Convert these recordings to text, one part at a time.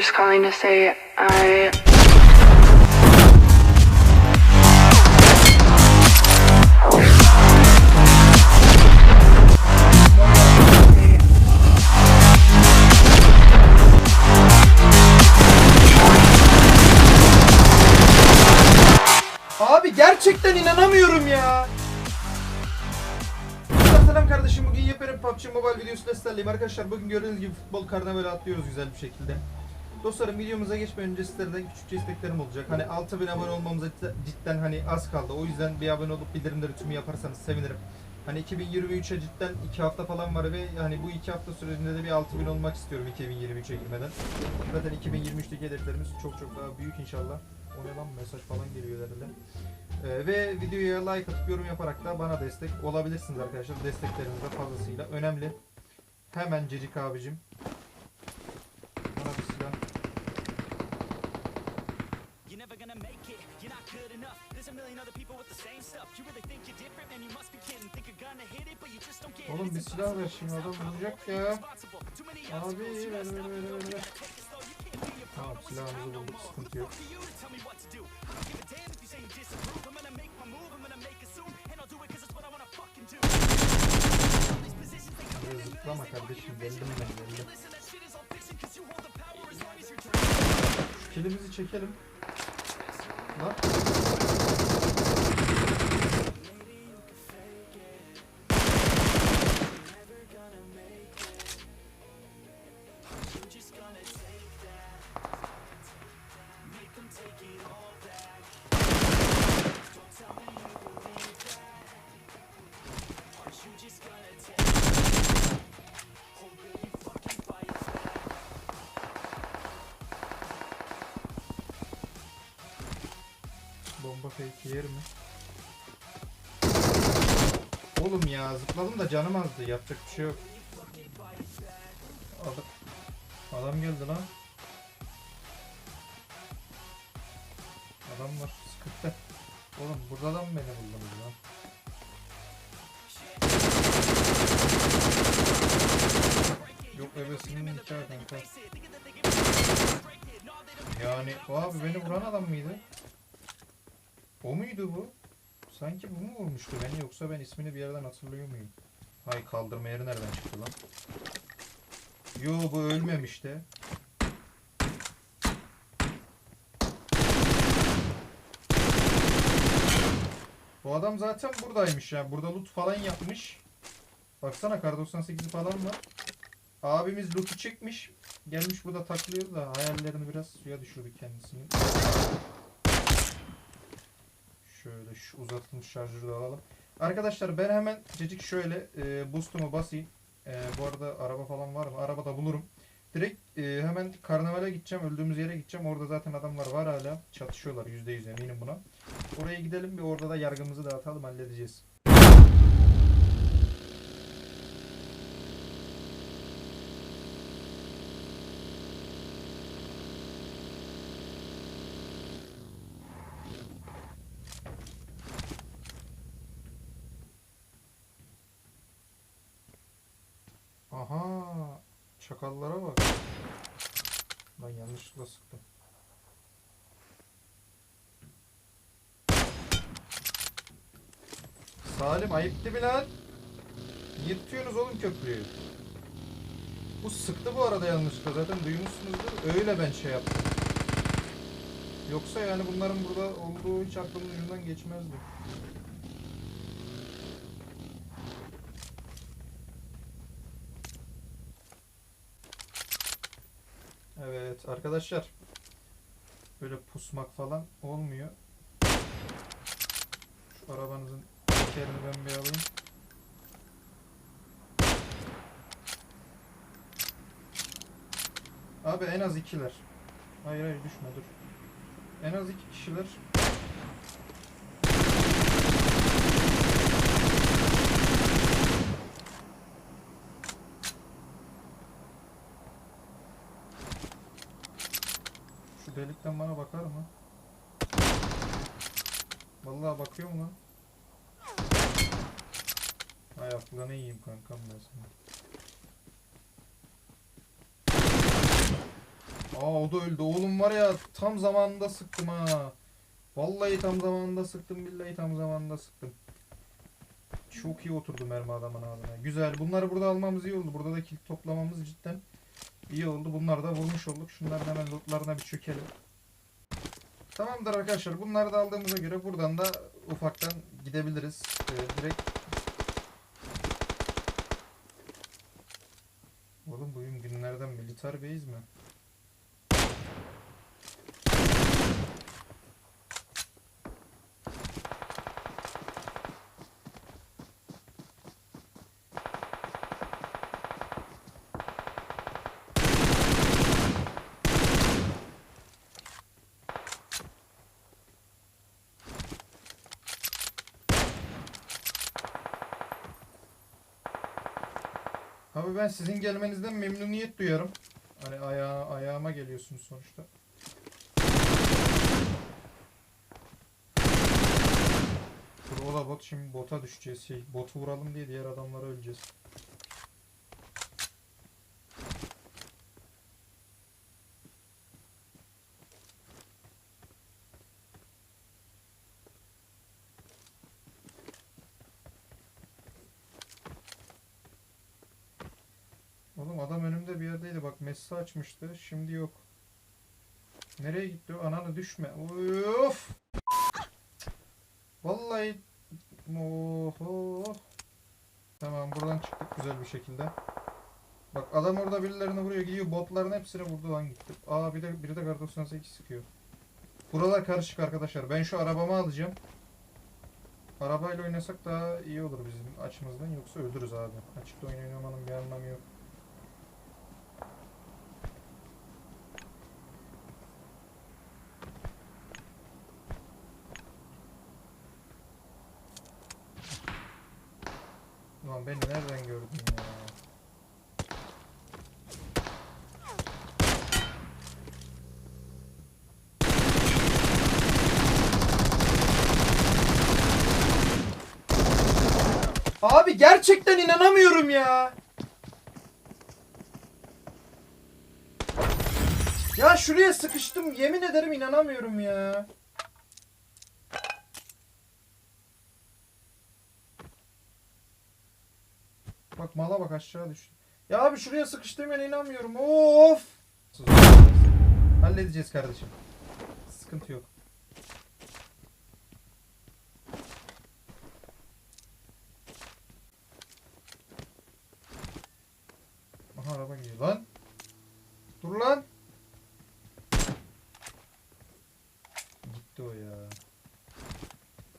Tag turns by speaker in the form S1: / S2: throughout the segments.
S1: just calling to say I
S2: Abi gerçekten inanamıyorum ya. Selam kardeşim bugün yepyeni PUBG Mobile videosuyla sizlerleyim arkadaşlar. Bugün gördüğünüz gibi futbol karnavali atlıyoruz güzel bir şekilde. Dostlarım videomuza geçmeden önce sizlerden küçükçe isteklerim olacak. Hani 6000 abone olmamıza cidden- hani az kaldı. O yüzden bir abone olup bildirimleri tümü yaparsanız sevinirim. Hani 2023'e cidden 2 hafta falan var ve hani bu 2 hafta sürecinde de bir 6000 olmak istiyorum 2023'e girmeden. Zaten 2023'teki hedeflerimiz çok çok daha büyük inşallah. O ne lan mesaj falan geliyor herhalde. Ee, ve videoya like atıp yorum yaparak da bana destek olabilirsiniz arkadaşlar. Destekleriniz de fazlasıyla önemli. Hemen Cecik abicim. Oğlum bir silah ver şimdi adam vuracak ya. Abi ver ver ver ver Tamam silahımızı bulduk sıkıntı yok.
S3: for you to tell me what to do. I
S2: Yer mi? Oğlum ya zıpladım da canım azdı yapacak bir şey yok. Adam, adam geldi lan. Adam var sıkıntı. Oğlum burada da mı beni buldunuz lan? Yok ebesinin nikahı kanka. Yani o abi beni vuran adam mıydı? O muydu bu? Sanki bu mu vurmuştu beni yoksa ben ismini bir yerden hatırlıyor muyum? Hay kaldırma yeri nereden çıktı lan? Yo bu ölmemiş de. Bu adam zaten buradaymış ya. Burada loot falan yapmış. Baksana kar 98'i falan var. Abimiz loot'u çekmiş. Gelmiş burada taklıyor da hayallerini biraz suya düşürdü kendisini. Şöyle şu uzatılmış şarjörü de alalım. Arkadaşlar ben hemen cecik şöyle e, boost'umu basayım. E, bu arada araba falan var mı? Arabada bulurum. Direkt e, hemen karnavale gideceğim. Öldüğümüz yere gideceğim. Orada zaten adamlar var hala. Çatışıyorlar %100 eminim buna. Oraya gidelim bir orada da yargımızı dağıtalım halledeceğiz. Aha, çakallara bak. Ben yanlışlıkla sıktım. Salim ayıp değil mi lan? Niye oğlum köprüyü? Bu sıktı bu arada yanlışlıkla zaten duymuşsunuzdur. Öyle ben şey yaptım. Yoksa yani bunların burada olduğu hiç aklımın ucundan geçmezdi. Evet arkadaşlar. Böyle pusmak falan olmuyor. Şu arabanızın tekerini ben bir alayım. Abi en az ikiler. Hayır hayır düşme dur. En az iki kişiler. Delikten bana bakar mı? Vallahi bakıyor mu lan? Hay aklını yiyeyim kankam ben sana. Aa o da öldü. Oğlum var ya tam zamanında sıktım ha. Vallahi tam zamanında sıktım. Billahi tam zamanında sıktım. Çok iyi oturdu mermi adamın ağzına. Güzel. Bunları burada almamız iyi oldu. Burada da kill toplamamız cidden iyi oldu. Bunları da vurmuş olduk. Şunların hemen lootlarına bir çökelim. Tamamdır arkadaşlar. Bunları da aldığımıza göre buradan da ufaktan gidebiliriz. Ee, direkt Oğlum bugün günlerden militer base mi? Abi ben sizin gelmenizden memnuniyet duyarım. Hani ayağa, ayağıma geliyorsunuz sonuçta. Dur o da bot şimdi bota düşeceğiz şey. Botu vuralım diye diğer adamlara öleceğiz. Oğlum adam önümde bir mesaj açmıştı şimdi yok. Nereye gitti? Ananı düşme. Of! Vallahi Oho. Tamam buradan çıktık güzel bir şekilde. Bak adam orada birilerini vuruyor gidiyor botların hepsine vurdu lan gitti. Aa bir de biri de kar 98 sıkıyor. Buralar karışık arkadaşlar. Ben şu arabamı alacağım. Arabayla oynasak daha iyi olur bizim açımızdan yoksa öldürürüz abi. Açıkta oynamanın bir anlamı yok. Ulan beni nereden gördün ya? Abi gerçekten inanamıyorum ya. Ya şuraya sıkıştım. Yemin ederim inanamıyorum ya. Bak mala bak aşağı düştü. Ya abi şuraya sıkıştığıma inanmıyorum. Of. Halledeceğiz kardeşim. Sıkıntı yok. Aha araba gidiyor lan. Dur lan. Gitti o ya.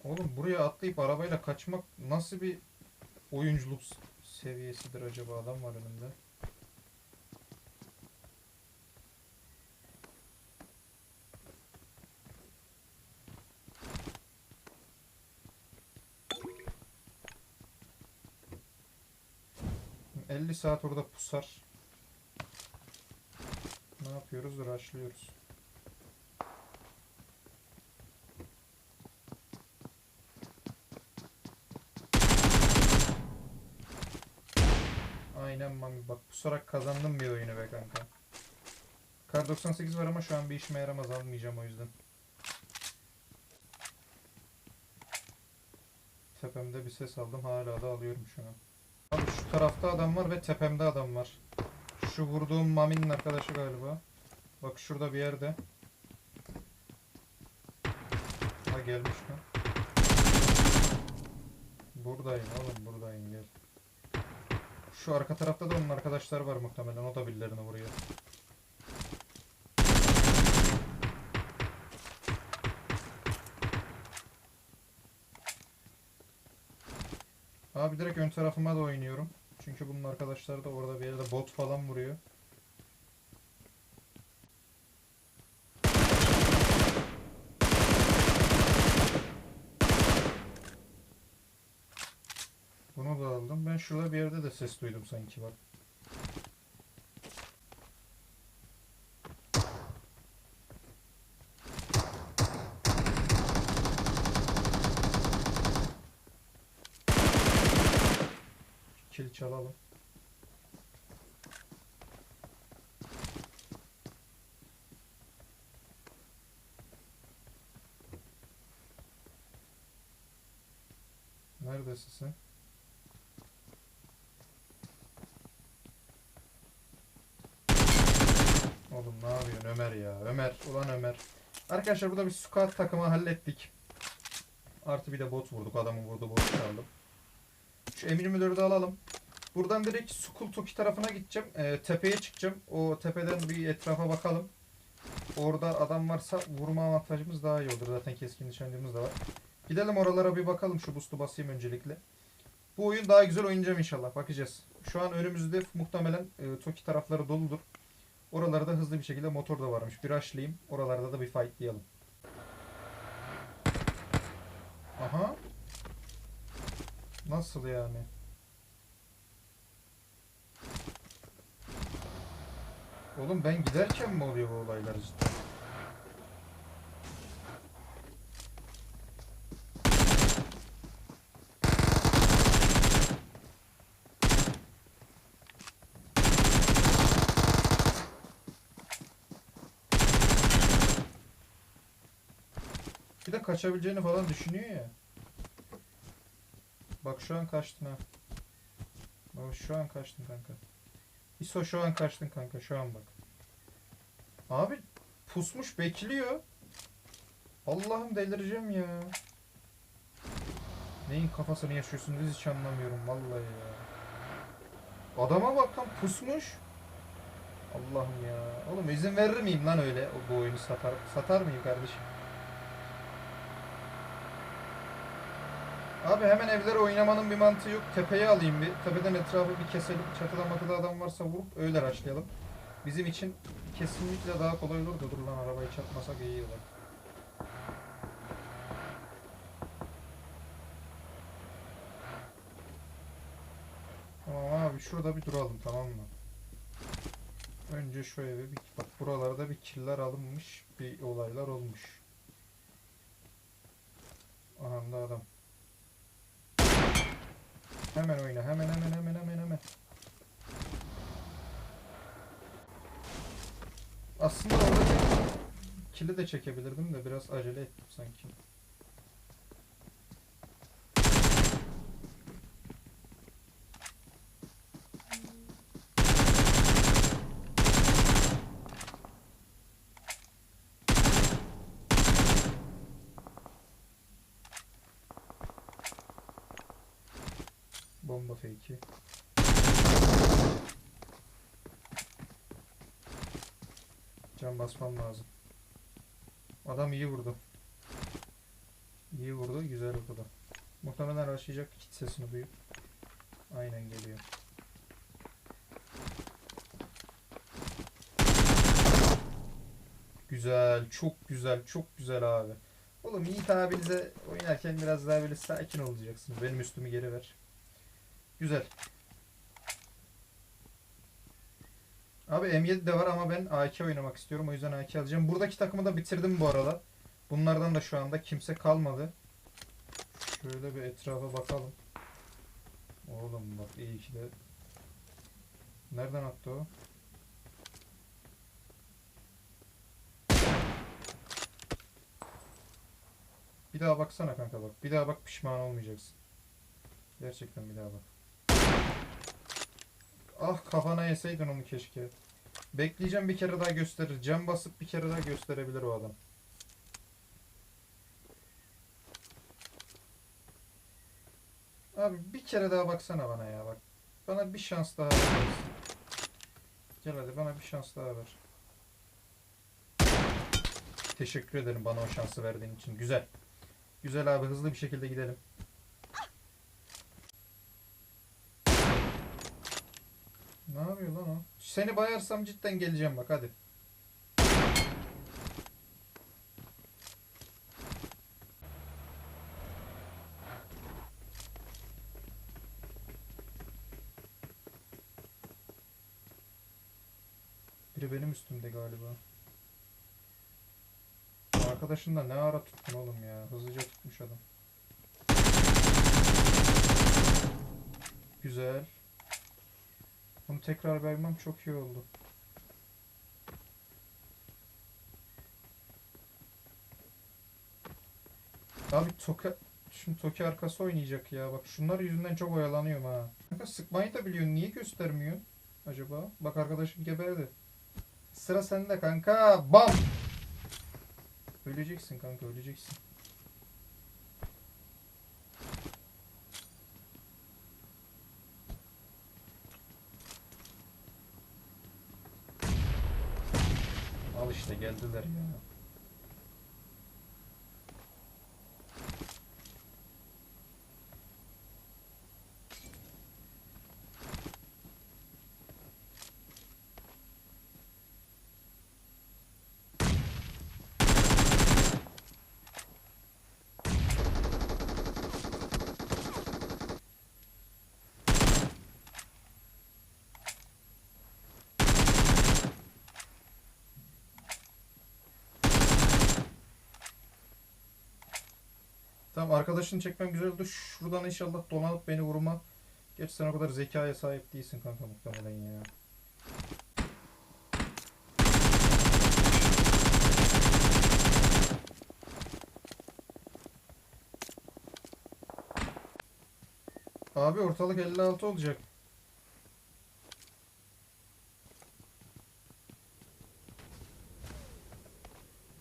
S2: Oğlum buraya atlayıp arabayla kaçmak nasıl bir oyunculuk seviyesidir acaba adam var önümde. ...50 saat orada pusar. Ne yapıyoruz? Rushlıyoruz. Aynen pusarak kazandım bir oyunu be kanka. Kar 98 var ama şu an bir işime yaramaz almayacağım o yüzden. Tepemde bir ses aldım hala da alıyorum şu an. Abi şu tarafta adam var ve tepemde adam var. Şu vurduğum Mami'nin arkadaşı galiba. Bak şurada bir yerde. Ha gelmiş mi? Buradayım oğlum buradayım gel. Şu arka tarafta da onun arkadaşları var muhtemelen. O da birilerini vuruyor. Abi direkt ön tarafıma da oynuyorum. Çünkü bunun arkadaşları da orada bir yerde bot falan vuruyor. sandım. Ben şurada bir yerde de ses duydum sanki bak. Kil çalalım. Neredesin sen? Ömer ya? Ömer, ulan Ömer. Arkadaşlar burada bir squad takımı hallettik. Artı bir de bot vurduk. Adamın vurdu bot çaldım. Şu M24'ü alalım. Buradan direkt Sukul Toki tarafına gideceğim. Ee, tepeye çıkacağım. O tepeden bir etrafa bakalım. Orada adam varsa vurma avantajımız daha iyi olur. Zaten keskin nişancımız da var. Gidelim oralara bir bakalım. Şu boost'u basayım öncelikle. Bu oyun daha güzel oynayacağım inşallah. Bakacağız. Şu an önümüzde muhtemelen e, Toki tarafları doludur. Oralarda hızlı bir şekilde motor da varmış. Bir rushlayayım. Oralarda da bir fightlayalım. Aha. Nasıl yani? Oğlum ben giderken mi oluyor bu olaylar cidden? Kaçabileceğini falan düşünüyor ya. Bak şu an kaçtın ha. Bak şu an kaçtın kanka. İso şu an kaçtın kanka şu an bak. Abi pusmuş bekliyor. Allah'ım delireceğim ya. Neyin kafasını yaşıyorsunuz hiç anlamıyorum vallahi ya. Adama bak lan pusmuş. Allah'ım ya. Oğlum izin verir miyim lan öyle bu oyunu satar satar mıyım kardeşim? Abi hemen evlere oynamanın bir mantığı yok. Tepeye alayım bir. Tepeden etrafı bir keselim. Çatıda matıda adam varsa vurup öyle açlayalım. Bizim için kesinlikle daha kolay olur da dur lan arabayı çarpmasak iyi olur. Tamam abi şurada bir duralım tamam mı? Önce şu eve bir bak buralarda bir killer alınmış, bir olaylar olmuş. Aha da adam. Hemen oyna. Hemen hemen hemen hemen hemen. Aslında orada kili de çekebilirdim de biraz acele ettim sanki. Bomba fake'i. Can basmam lazım. Adam iyi vurdu. İyi vurdu, güzel vurdu. Muhtemelen başlayacak hiç sesini duyup. Aynen geliyor. Güzel, çok güzel, çok güzel abi. Oğlum Yiğit abinize oynarken biraz daha böyle sakin olacaksınız. Benim üstümü geri ver. Güzel. Abi M7 de var ama ben AK oynamak istiyorum. O yüzden AK alacağım. Buradaki takımı da bitirdim bu arada. Bunlardan da şu anda kimse kalmadı. Şöyle bir etrafa bakalım. Oğlum bak iyi ki de. Nereden attı o? Bir daha baksana kanka bak. Bir daha bak pişman olmayacaksın. Gerçekten bir daha bak. Ah kafana yeseydin onu keşke. Bekleyeceğim bir kere daha gösterir. Cam basıp bir kere daha gösterebilir o adam. Abi bir kere daha baksana bana ya bak. Bana bir şans daha ver. Gel hadi bana bir şans daha ver. Teşekkür ederim bana o şansı verdiğin için. Güzel. Güzel abi hızlı bir şekilde gidelim. Ne yapıyor lan o? Seni bayarsam cidden geleceğim bak hadi. Biri benim üstümde galiba. Arkadaşın da ne ara tuttun oğlum ya. Hızlıca tutmuş adam. Güzel. Bunu tekrar vermem çok iyi oldu. Abi toka Şimdi Toki arkası oynayacak ya. Bak şunlar yüzünden çok oyalanıyorum ha. Kanka sıkmayı da biliyorsun. Niye göstermiyorsun acaba? Bak arkadaşım geberdi. Sıra sende kanka. Bam! Öleceksin kanka öleceksin. Geldiler ya. Tamam arkadaşını çekmem güzel oldu. Şuradan inşallah dolanıp beni vurma. Geç sen o kadar zekaya sahip değilsin kanka muhtemelen ya. Abi ortalık 56 olacak.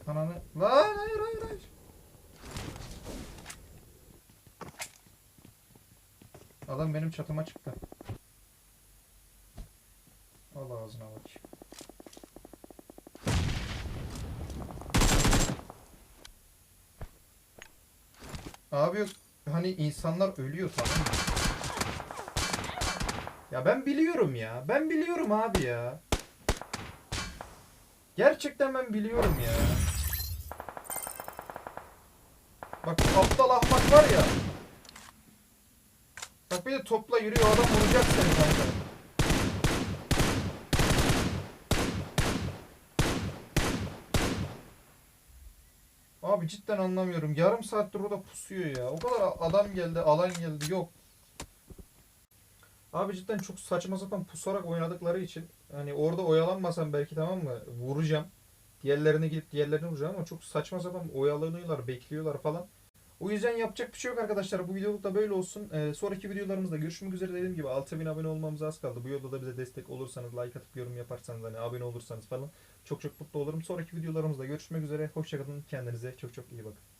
S2: Ananı... Lan hayır hayır hayır. Adam benim çatıma çıktı. Al ağzına bakayım. Abi. Hani insanlar ölüyor tamam mı? Ya ben biliyorum ya. Ben biliyorum abi ya. Gerçekten ben biliyorum ya. Bak aptal ahmak var ya. Bir de topla yürüyor adam vuracak seni kanka. Abi cidden anlamıyorum. Yarım saattir orada pusuyor ya. O kadar adam geldi, alan geldi. Yok. Abi cidden çok saçma sapan pusarak oynadıkları için hani orada oyalanmasam belki tamam mı vuracağım. Diğerlerine gidip diğerlerini vuracağım ama çok saçma sapan oyalanıyorlar, bekliyorlar falan. O yüzden yapacak bir şey yok arkadaşlar. Bu videoluk da böyle olsun. Ee, sonraki videolarımızda görüşmek üzere dediğim gibi 6000 abone olmamıza az kaldı. Bu yolda da bize destek olursanız, like atıp yorum yaparsanız, hani abone olursanız falan çok çok mutlu olurum. Sonraki videolarımızda görüşmek üzere. Hoşçakalın. Kendinize çok çok iyi bakın.